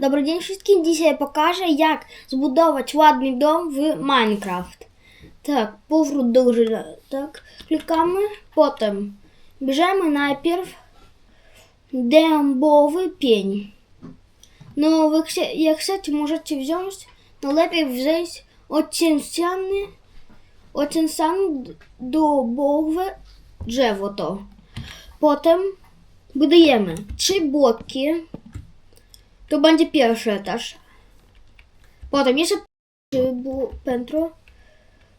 Dobry dzień wszystkim. Dzisiaj pokażę jak zbudować ładny dom w Minecraft. Tak, powrót do gry. Tak, klikamy. Potem bierzemy najpierw dębowy pień. No, wy chcie, jak chcecie, możecie wziąć, no lepiej wziąć ociężany, ociężane dubowe drzewo to. Potem budujemy trzy bloki. To będzie pierwszy etaż. Potem jeszcze trzy piętro.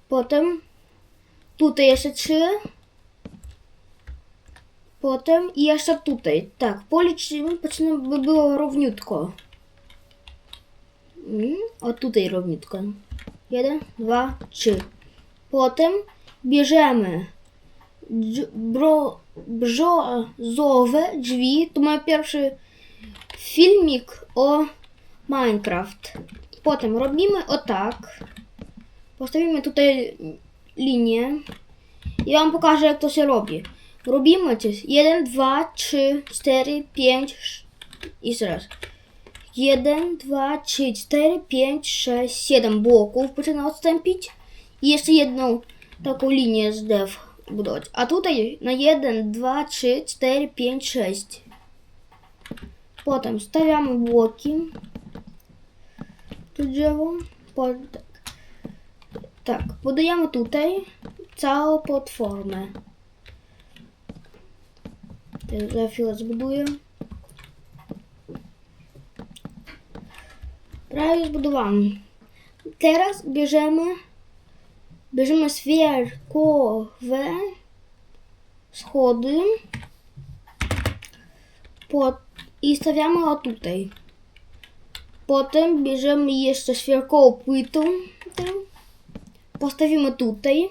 Potem tutaj jeszcze trzy. Potem i jeszcze tutaj. Tak, policzymy, poczyna by było równiutko. Mm, o tutaj równiutko. Jeden, dwa, trzy. Potem bierzemy brzozowe drzwi. To mój pierwszy filmik o Minecraft. Potem robimy o tak. Postawimy tutaj linię. I wam pokażę jak to się robi. Robimy coś. 1, 2, 3, 4, 5 i jeszcze raz. 1, 2, 3, 4, 5, 6, 7 bloków potrzeba odstąpić. I jeszcze jedną taką linię z dev. A tutaj na 1, 2, 3, 4, 5, 6. Potem stawiamy bloki. Tu drzewo. Po, tak. tak, budujemy tutaj całą platformę. Ja Za chwilę zbuduję. Prawie zbudowany. Teraz bierzemy i stawiamy o tutaj. Potem bierzemy jeszcze świerkową płytę, tę, postawimy tutaj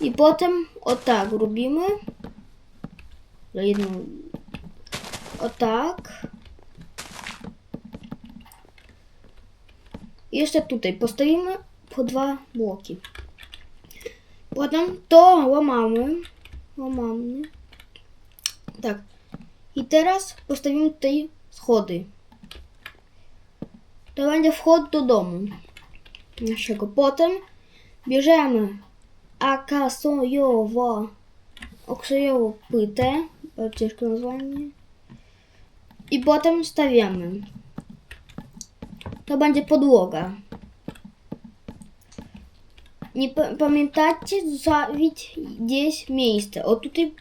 i potem o tak robimy. O tak. Jeszcze tutaj postawimy po dwa bloki. Potem to łamamy. Łamamy. Tak. I teraz postawimy tutaj schody. To będzie wchód do domu naszego. Potem bierzemy akasojowo oksojową płytę, bardzo ciężkie nazwanie. I potem stawiamy. To będzie podłoga. Nie pa- pamiętajcie zostawić gdzieś miejsce. O tutaj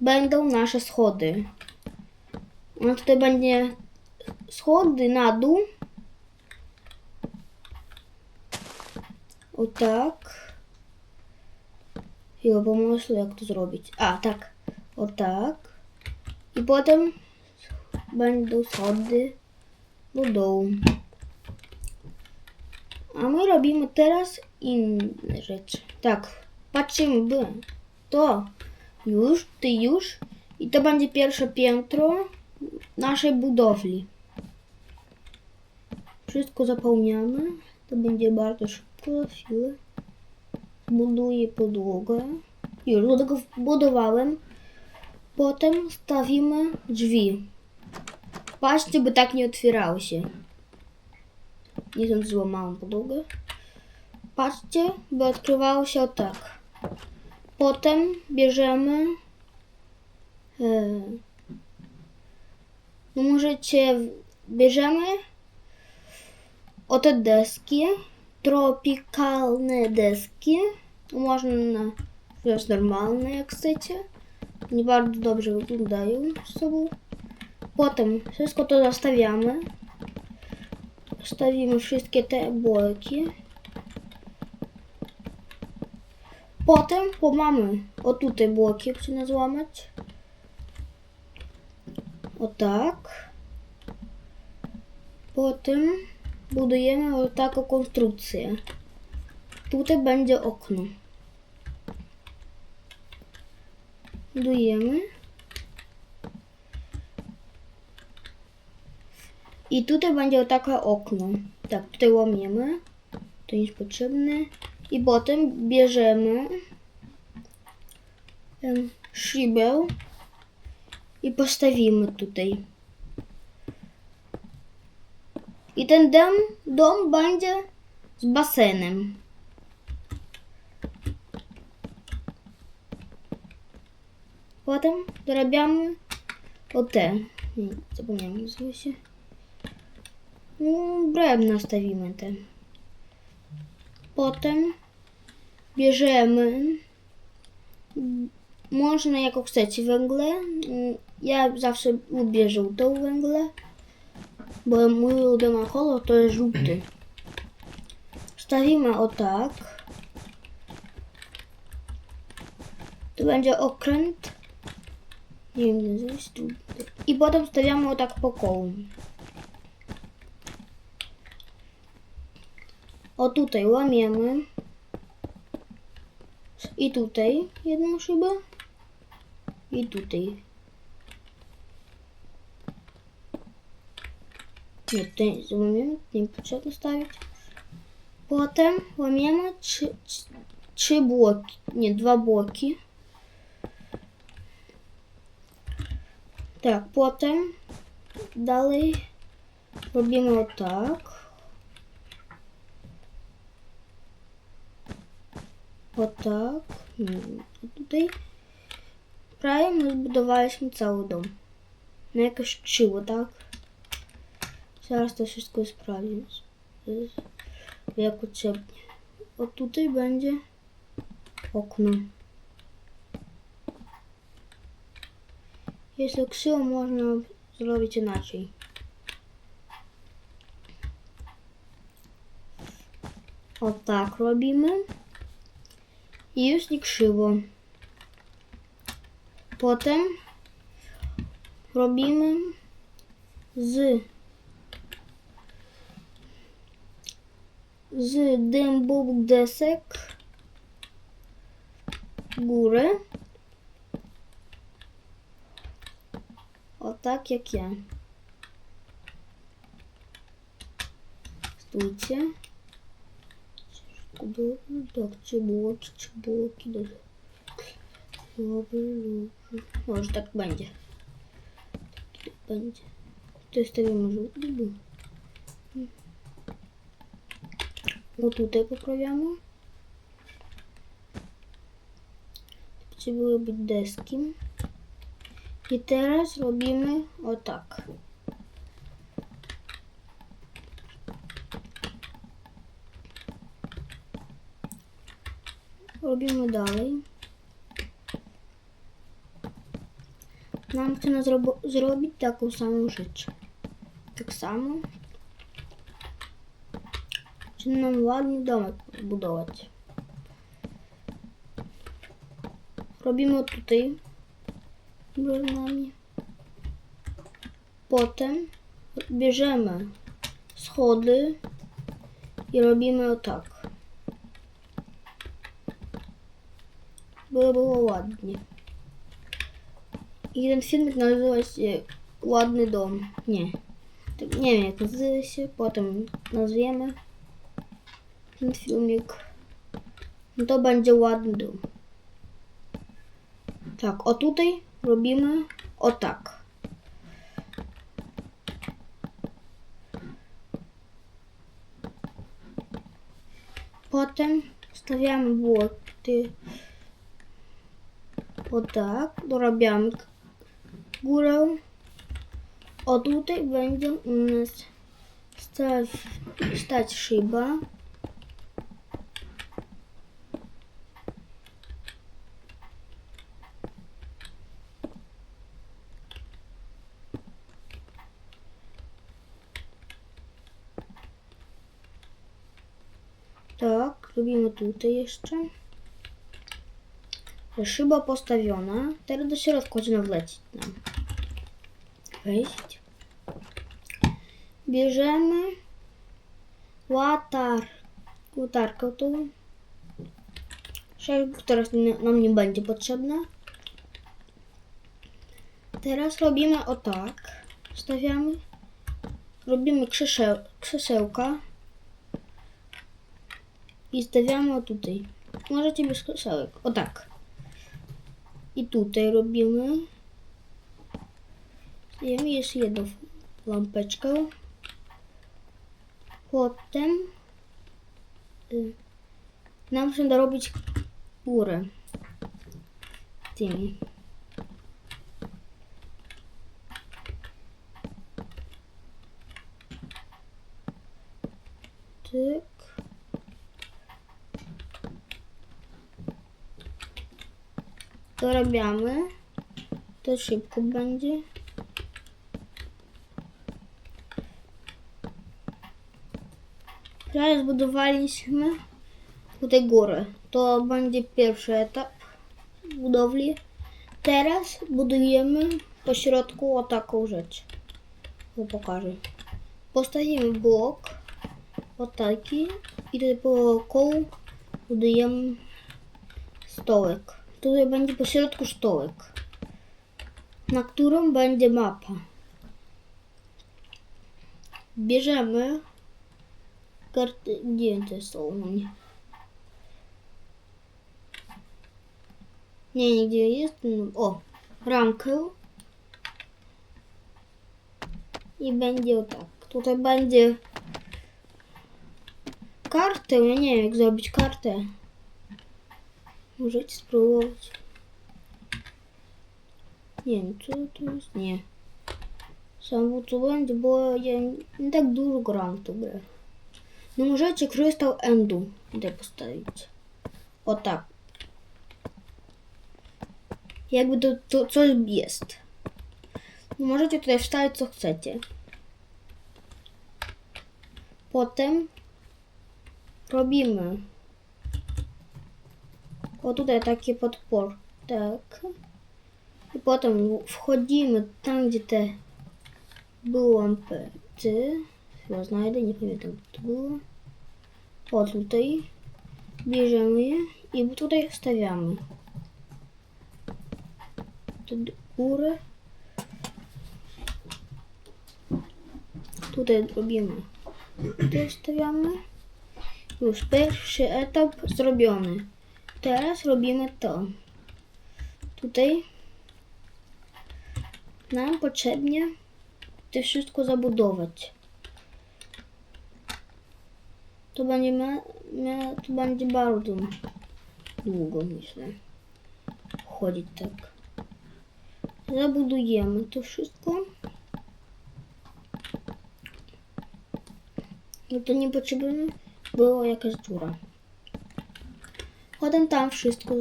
będą nasze schody. No tutaj będzie schody na dół. O tak. Chwilę pomyślę jak to zrobić. A, tak. O tak. I potem będą schody do dołu. A my robimy teraz inne rzeczy. Tak, patrzymy, by to już, ty już. I to będzie pierwsze piętro naszej budowli. Wszystko zapełniamy. To będzie bardzo szybko, chwilę. Buduję podłogę. Już go budowałem. Potem stawimy drzwi. Patrzcie, by tak nie otwierały się. Nie wiem, złamałam podłogę. Patrzcie, by odkrywało się o tak. Potem bierzemy. E, no możecie. Bierzemy o te deski. Tropikalne deski. Można na wziąć normalne, jak chcecie. Nie bardzo dobrze wyglądają z sobą. Potem wszystko to zostawiamy. Stawimy wszystkie te bloki. Potem bo mamy o tutaj bloki, jak się złamać. O tak. Potem budujemy o taką konstrukcję. Tutaj będzie okno. Budujemy. I tutaj będzie takie okno. Tak, tutaj łamiemy. To jest potrzebne. I potem bierzemy em, szybę i postawimy tutaj. I ten dom, dom będzie z basenem. Potem dorabiamy o te. Nie, zapomniałem, nazywa się. No, brem nastawimy te. Potem bierzemy. mm, Można Ja zawsze lubię żółtą węgle. Bo mój ulubiony kolor to jest żółty. Stawimy o tak. Tu będzie okręt. Nie wiem, nazywa się tu. I potem stawiamy o tak po kołu. O tutaj łamiemy. I tutaj jedną szybę. I tutaj. Nie, tutaj łamiemy, nie potrzeba stawić. Potem łamiemy trzy, trzy, trzy bloki, nie, dwa bloki. Tak, potem dalej robimy o tak. O tak. Hmm, a tutaj prawie my zbudowaliśmy cały dom. No jakoś krzywo, tak? Zaraz to wszystko sprawdzę. Jak potrzebnie. O tutaj będzie okno. Jeśli krzywo można zrobić inaczej. O tak robimy. I już nie krzywo. Potem robimy z z dębów desek górę. O tak jak ja. Stójcie. Dobra, tak, trzy bloki, trzy bloki, dobra. Dobra, dobra. Może tak będzie. Tak będzie. To stawimy żółty. O tutaj poprawiamy. Potrzebuje być deski. I teraz robimy o tak. Robimy dalej. Nam chcemy zrobo- zrobić taką samą rzecz. Tak samo. Chcemy nam ładny domek budować. Robimy tutaj bramami. Potem bierzemy schody i robimy o tak. By było ładnie. I ten filmik nazywa się Ładny dom. Nie. Nie wiem jak nazywa się. Potem nazwiemy ten filmik. No to będzie ładny. Tak, o tutaj robimy o tak. Potem stawiamy błoty o tak, dorabiamy górę. O tutaj będzie u nas stać, stać szyba. Tak, robimy tutaj jeszcze. Szyba postawiona. Teraz do środka można wlecieć nam. Wejść. Bierzemy łatar, łatarkę. Szereg, która nam nie będzie potrzebna. Teraz robimy o tak. Stawiamy. Robimy krzeseł, krzesełka. I stawiamy o tutaj. Możecie bez krzesełek. O tak. I tutaj robimy. Stawiamy jeszcze jedną lampeczkę. Potem y, nam się dorobić górę tymi. Tyk. Dorabiamy. To szybko będzie. Prawie zbudowaliśmy tutaj górę. To będzie pierwszy etap budowli. Teraz budujemy po środku o taką rzecz. To pokażę. Postawimy blok o taki i tutaj po kołu budujemy stołek. Tutaj będzie po środku stołek, na którą będzie mapa. Bierzemy karty. Gdzie są u mnie? Nie, nigdzie jest. No, O, ramkę. I będzie o tak. Tutaj będzie kartę. Ja nie wiem, jak zrobić kartę. Możecie spróbować. Nie wiem, co to jest? Nie. Sam co bo ja nie tak dużo gram w tą grę. No możecie krystał endu tutaj postawić. O tak. Jakby to, to coś jest. No możecie tutaj wstawić co chcecie. Potem robimy o tutaj takie podpór. Tak. I potem wchodzimy tam, gdzie te były lampety. Chyba znajdę, nie pamiętam, gdzie to było. O tutaj. Bierzemy je i tutaj wstawiamy. Tu do góry. Tutaj robimy. Tutaj wstawiamy. Już pierwszy etap zrobiony. Teraz robimy to. Tutaj nam potrzebnie to wszystko zabudować. To będzie, to będzie bardzo długo, myślę. Chodzić tak. Zabudujemy to wszystko. No to nie potrzebujemy było jakaś dziura. Potem tam wszystko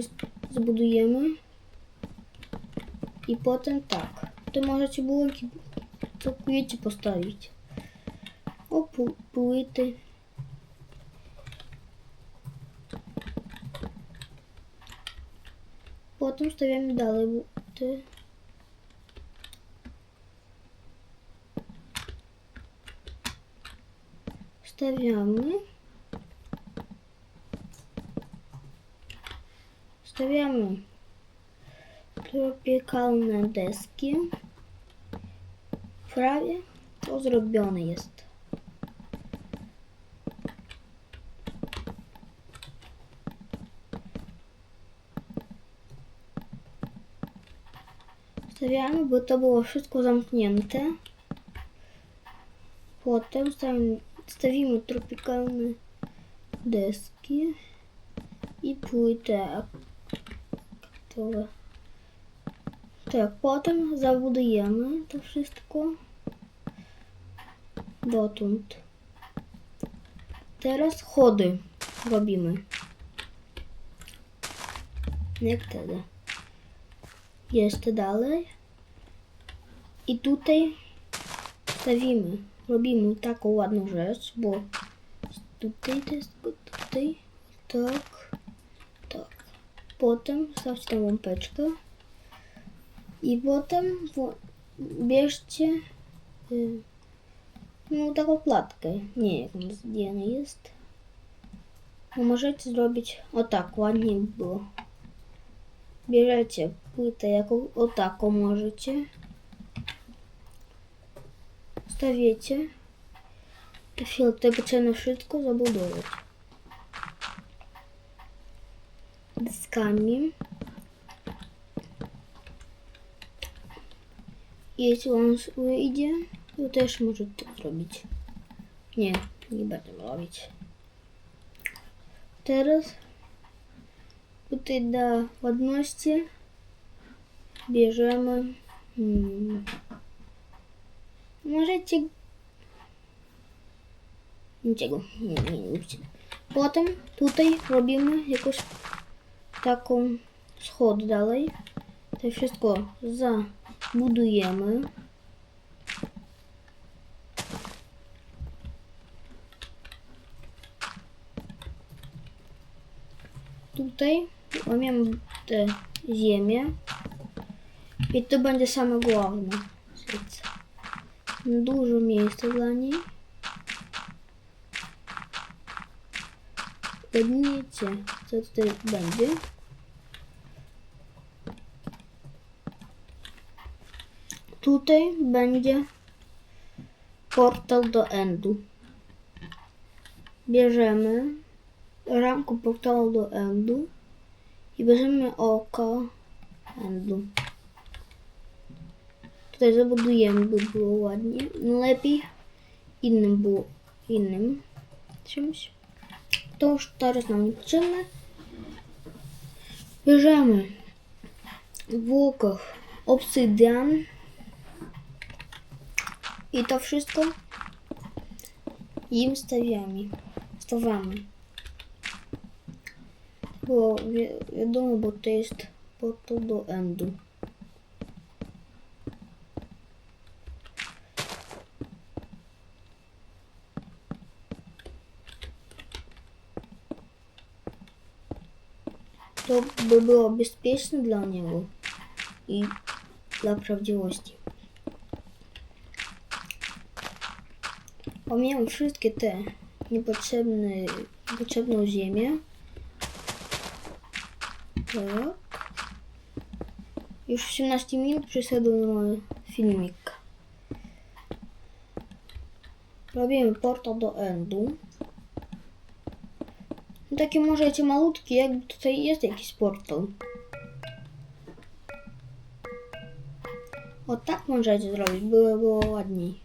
zbudujemy. I potem tak. To możecie bułki całkowicie postawić. O płyty. Potem stawiamy dalej buty. Stawiamy. Stawiamy tropikalne deski. Prawie to zrobione jest. Stawiamy, by to było wszystko zamknięte. Potem stawimy, tropikalne deski i płytę aktowe. Tak, potem zabudujemy to wszystko dotąd. Teraz chody robimy. Jak wtedy. Jeszcze dalej. I tutaj stawimy, robimy taką ładną rzecz, bo tutaj to jest tutaj, tak. Potem stawcie lampeczkę. I potem bierzcie y, no, taką klatkę. Nie jak on jest. No, możecie zrobić o tak, ładnie by było. Bierzecie płytę jaką, o taką możecie. Stawiecie. I chwilę tutaj potrzebne wszystko zabudować. Deskami. I jeśli on wyjdzie, to też może tak zrobić. Nie, nie będę robić. Teraz tutaj dla ładności bierzemy hmm, możecie niczego nie, nie, nie róbcie. Potem tutaj robimy jakąś taką schod dalej. To wszystko zabudujemy. Tutaj łamiemy tę ziemię i to będzie same główne. Dużo miejsca dla niej. Zgadnijcie, co tutaj będzie. Tutaj będzie portal do Endu. Bierzemy ramkę portalu do Endu i bierzemy oko Endu. Tutaj zabudujemy, by było ładnie. No lepiej innym było, innym czymś. To już teraz nam potrzebne. Bierzemy w łukach obsydian i to wszystko im stawiamy. Stawiamy. Bo wi wiadomo, bo to jest portal do endu. To by było bezpieczne dla niego i dla prawdziwości. Pomijam wszystkie te niepotrzebne, niepotrzebną ziemię. Tak. Już 18 minut przyszedł mój filmik. Robimy portal do endu. Takie możecie malutkie, jakby tutaj jest jakiś portal. O tak możecie zrobić, by było ładniej.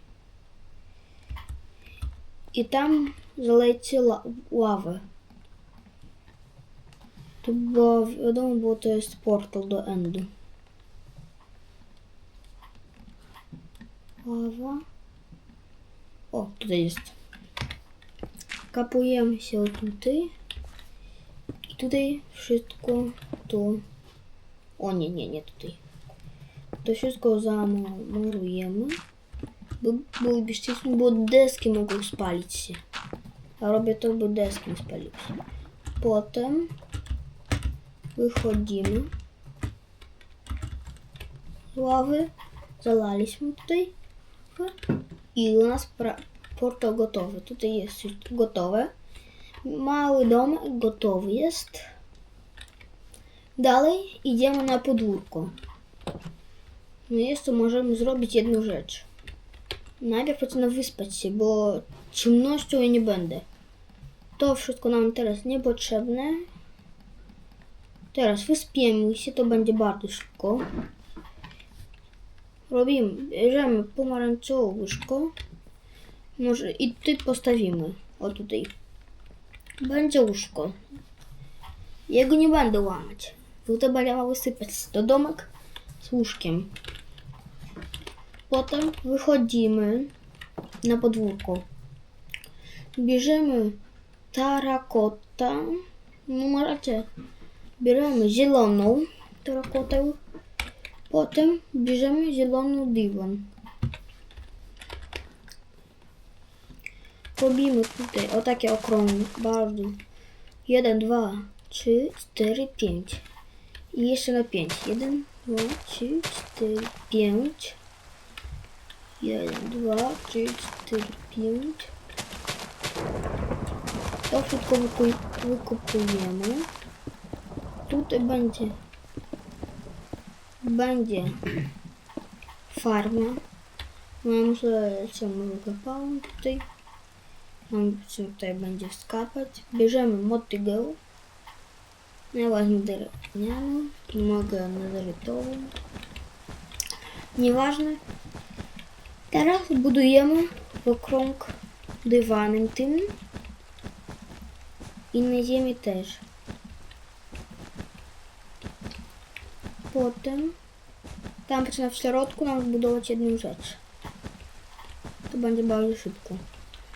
I tam zalejcie la ławę. To było wiadomo, bo to jest portal do endu. Ława. O, tutaj jest. Kapujemy się tutaj. I tutaj wszystko to... O nie, nie, nie tutaj. To wszystko zamurujemy. By było bezpieczne, bo deski mogą spalić się. A robię to, by deski nie spaliły się. Potem wychodzimy z ławy. Zalaliśmy tutaj. I u nas portal gotowy. Tutaj jest gotowe. Mały domek gotowy jest. Dalej idziemy na podwórko. No to możemy zrobić jedną rzecz. Najpierw potrzeba wyspać się, bo ciemnością ja nie będę. To wszystko nam teraz niepotrzebne. Teraz wyspiemy się, to będzie bardzo szybko. Robimy, bierzemy pomarańczowe łóżko. Może i tutaj postawimy. O tutaj. Będzie łóżko. Jego nie będę łamać. Tutaj będę miał wysypać to domek z łóżkiem. Potem wychodzimy na podwórko. Bierzemy tarakota. No możecie. Bierzemy zieloną tarakotę. Potem bierzemy zielony dywan. Robimy tutaj o takie okrągłe, bardzo. 1, 2, 3, 4, 5. I jeszcze na 5. 1, 2, 3, 4, 5. 1, 2, 3, 4, 5. To wszystko wyku- wykupujemy. Tutaj będzie będzie farma. Mam, że co może kapałem tutaj. Mam co tutaj będzie skapać. Bierzemy motygę. Ja wezmę drewnianą. Nie mogę nadarytową. Nieważne. Teraz budujemy w okrąg dywanem tym. I na ziemi też. Potem tam na w środku nam zbudować jedną rzecz. To będzie bardzo szybko.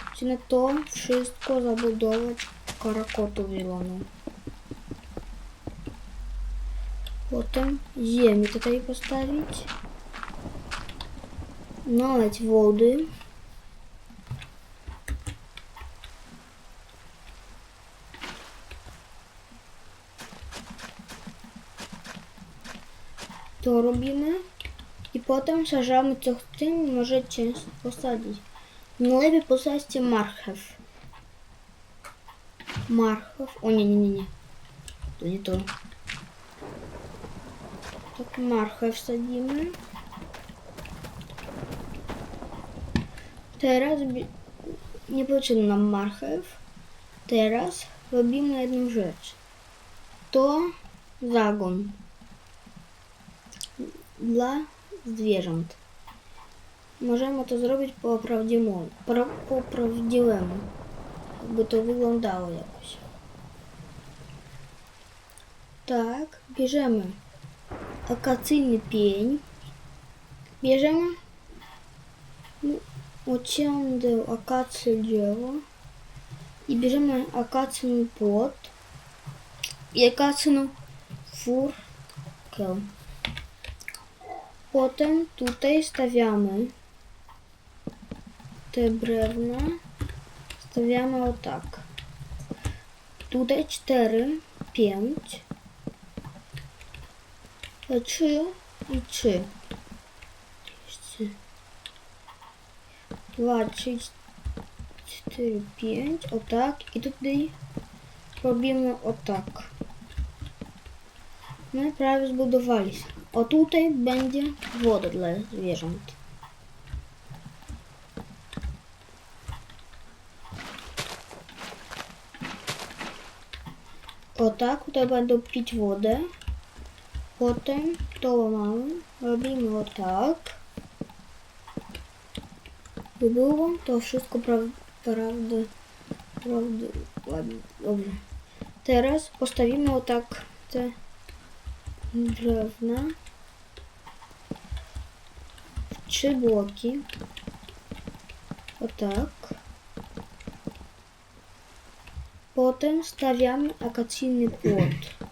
Musimy to wszystko zabudować karakotą zieloną. Potem ziemię tutaj postawić. Nalać wody. To robimy. I potem sadzamy co chcemy, możecie posadzić. Najlepiej posadźcie marchew. Marchew. O nie, nie, nie, nie. To nie to. Teraz bie- nie potrzebna nam marchew. Teraz robimy jedną rzecz. To zagon dla zwierząt. Możemy to zrobić po prawdziwemu, pra, po prawdziwemu, jakby to wyglądało jakoś. Tak, bierzemy akacyjny pień, bierzemy ocięte akację drzewo i bierzemy akacyjny płot i akacyjną furkę. Potem tutaj stawiamy te brewna. Stawiamy o tak. Tutaj 4, 5, 3 i 3. 2, 3, 4, 5. O tak. I tutaj robimy o tak. My prawie zbudowaliśmy. O tutaj będzie woda dla zwierząt. O tak, tutaj będą pić wodę. Potem to mamy, robimy o tak. Było to wszystko pra prawda, prawda, ładnie, dobrze. Teraz postawimy o tak te drewna. Trzy bloki. O tak. Potem stawiamy akacyjny płot.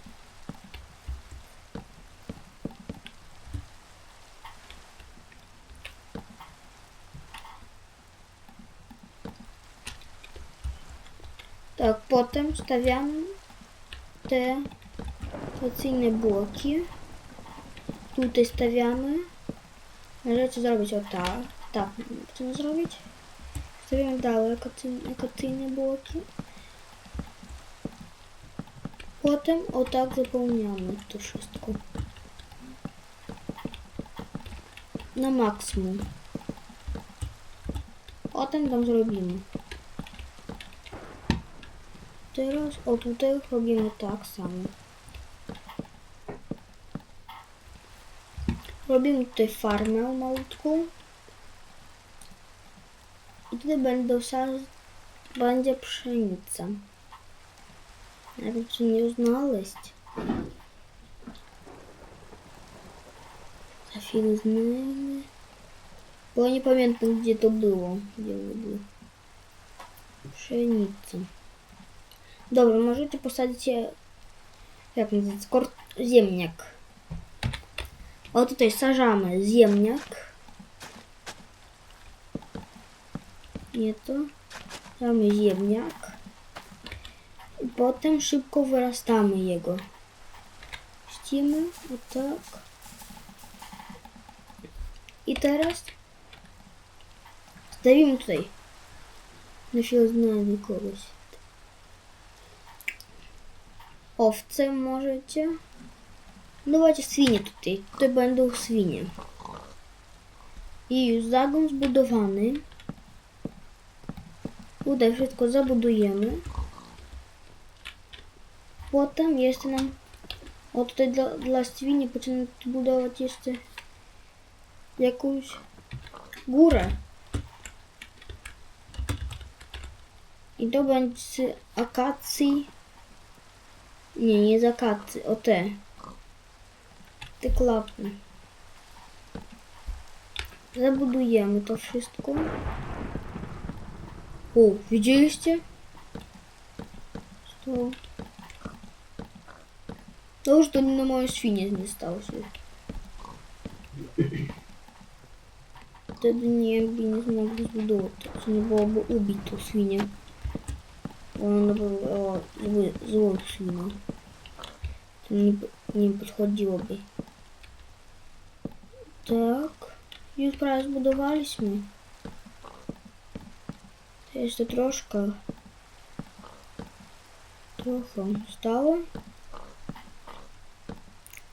Potem stawiamy te akacyjne bloki. Tutaj stawiamy. Możecie zrobić o tak. Tak, chcemy zrobić. Stawiamy dalej akacyjne bloki. Potem o tak zapełniamy to wszystko. Na maksimum. Potem tam zrobimy. Teraz o tutaj robimy tak samo. Robimy tutaj farmę malutką. I tutaj będą będzie pszenica. Wiem, czy nie znaleźć. Za chwilę znajdę. Bo nie pamiętam, gdzie to było. Gdzie ono było. Pszenica. Dobra, możecie posadzić je, jak nazywać, kor- ziemniak. O, tutaj sarzamy ziemniak. Nie to. Damy ziemniak. I potem szybko wyrastamy jego. Ścimy, o tak. I teraz stawimy tutaj. Na chwilę znajdę kogoś. Owce możecie. No Dawajcie świnie tutaj. Tutaj będą świnie. I już zagon zbudowany. Tutaj wszystko zabudujemy. Potem jeszcze nam o tutaj dla, dla świni potrzebno budować jeszcze jakąś górę. I to będzie z akacji. Nie, nie z akacji, o te. Te klapy. Zabudujemy to wszystko. O, widzieliście? To... To już to na moje świnie nie stało się. Wtedy nie by nie zmogli zbudować. To nie byłoby ubić tą świnię. Bo ona była zły, złą świnią. To nie, nie podchodziłoby. Tak. Już prawie zbudowaliśmy. To jeszcze troszkę. Trochę stało.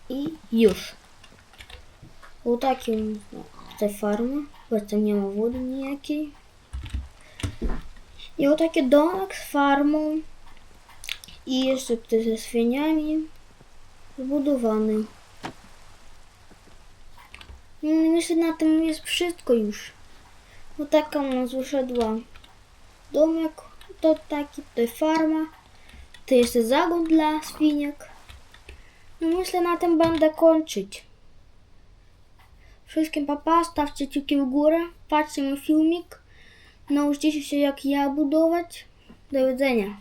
I już. O takim no, tutaj farma, o taki domek z farmą. I jeszcze tutaj ze świniami zbudowany. No, Myślę, na tym jest wszystko już. No taka u nas wyszedła domek, to taki, to farma, to jeszcze zagon dla świniek. No myślę, na tym będę kończyć. Wszystkim papa, stawcie kciuki w górę, patrzcie mój filmik, nauczcie się jak ja budować. Do widzenia.